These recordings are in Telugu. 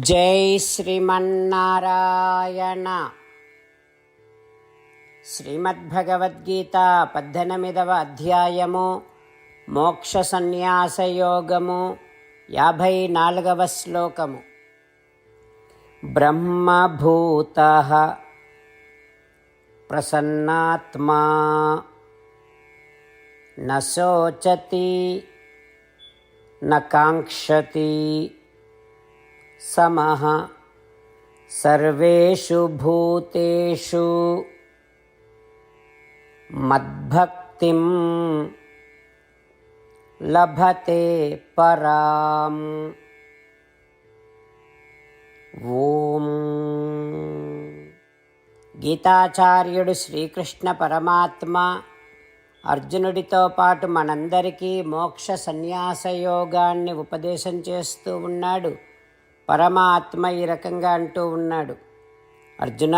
జై శ్రీమన్నారాయణ. శ్రీమద్భగవద్గీత పద్దెనిమిదవ అధ్యాయము మోక్ష సన్యాసయోగము యాభై నాలుగవ శ్లోకము. బ్రహ్మభూత ప్రసన్నాత్మా నోచతి నకాంక్షతి. న కాంక్షతి సమः सर्वेषु भूतेषु मद्भक्तिं लभते पराम् ఓం గీతాచార్యుడు శ్రీకృష్ణ పరమాత్మ అర్జునుడితో పాటు మనందరికీ మోక్ష సన్యాస యోగాన్ని ఉపదేశం చేస్తూ ఉన్నాడు పరమాత్మ ఈ రకంగా అంటూ ఉన్నాడు. అర్జున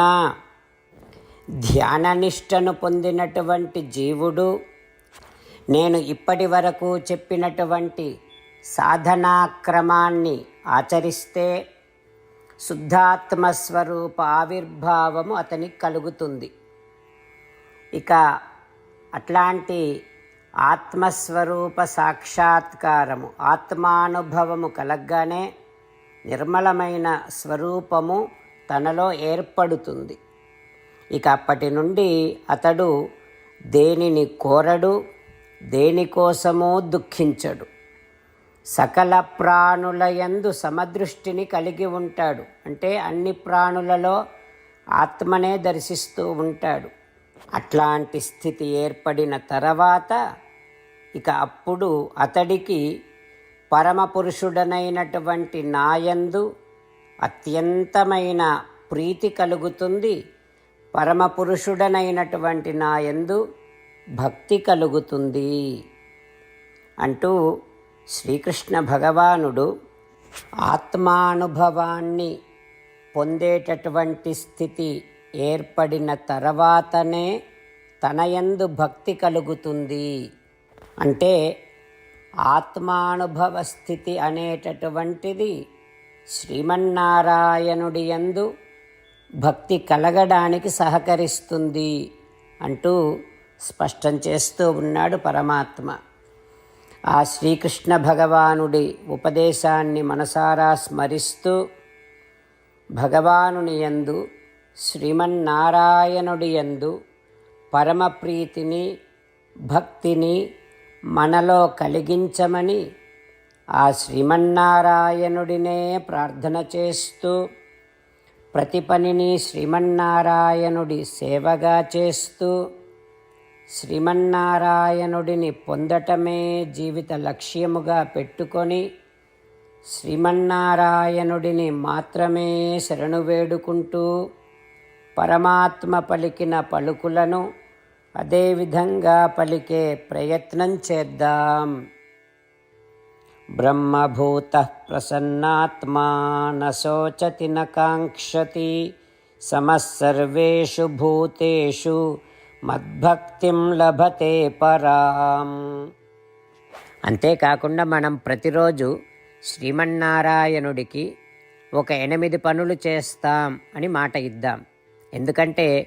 ధ్యాననిష్టను పొందినటువంటి జీవుడు నేను ఇప్పటి వరకు చెప్పినటువంటి సాధనాక్రమాన్ని ఆచరిస్తే శుద్ధాత్మస్వరూప ఆవిర్భావము అతనికి కలుగుతుంది. ఇక అట్లాంటి ఆత్మస్వరూప సాక్షాత్కారము ఆత్మానుభవము కలగ్గానే నిర్మలమైన స్వరూపము తనలో ఏర్పడుతుంది. ఇక అప్పటి నుండి అతడు దేనిని కోరడు దేనికోసమూ దుఃఖించడు. సకల ప్రాణుల యందు సమదృష్టిని కలిగి ఉంటాడు. అంటే అన్ని ప్రాణులలో ఆత్మనే దర్శిస్తూ ఉంటాడు. అట్లాంటి స్థితి ఏర్పడిన తర్వాత ఇక అప్పుడు అతడికి పరమపురుషుడనైనటువంటి నాయందు అత్యంతమైన ప్రీతి కలుగుతుంది. పరమపురుషుడనైనటువంటి నాయందు భక్తి కలుగుతుంది. అంటూ శ్రీకృష్ణ భగవానుడు ఆత్మానుభవాన్ని పొందేటటువంటి స్థితి ఏర్పడిన తర్వాతనే తనయందు భక్తి కలుగుతుంది. అంటే ఆత్మానుభవ స్థితి అనేటటువంటిది శ్రీమన్నారాయణుడి యందు భక్తి కలగడానికి సహకరిస్తుంది అంటూ స్పష్టం చేస్తూ ఉన్నాడు పరమాత్మ. ఆ శ్రీకృష్ణ భగవానుడి ఉపదేశాన్ని మనసారా స్మరిస్తూ భగవానుని యందు శ్రీమన్నారాయణుడి యందు పరమప్రీతిని భక్తిని మనలో కలిగించమని ఆ శ్రీమన్నారాయణుడినే ప్రార్థన చేస్తూ ప్రతి పనిని శ్రీమన్నారాయణుడి సేవగా చేస్తూ శ్రీమన్నారాయణుడిని పొందటమే జీవిత లక్ష్యముగా పెట్టుకొని శ్రీమన్నారాయణుడిని మాత్రమే శరణు వేడుకుంటూ పరమాత్మ పలికిన పలుకులను అదేవిధంగా పలికే ప్రయత్నం చేద్దాం. బ్రహ్మభూత ప్రసన్నాత్మా నోచతి శోచతి సమస్సర్వేషు భూతేషు మద్భక్తిం లభతే పరాం. అంతేకాకుండా మనం ప్రతిరోజు శ్రీమన్నారాయణుడికి ఒక ఎనిమిది పనులు చేస్తాం అని మాట ఇద్దాం. ఎందుకంటే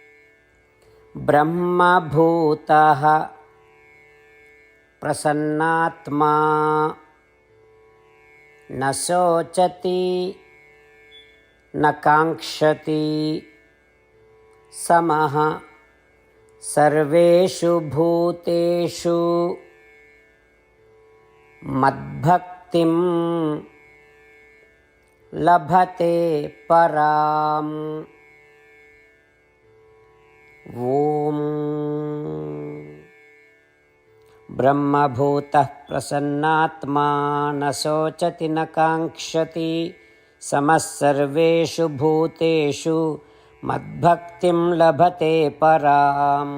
ब्रह्मभूतः प्रसन्नात्मा। न शोचति न काङ्क्षति। समः सर्वेषु भूतेषु। मद्भक्तिं लभते पराम्। ॐ ब्रह्मभूतः प्रसन्नात्मा न शोचति न काङ्क्षति समः सर्वेषु भूतेषु मद्भक्तिं लभते पराम्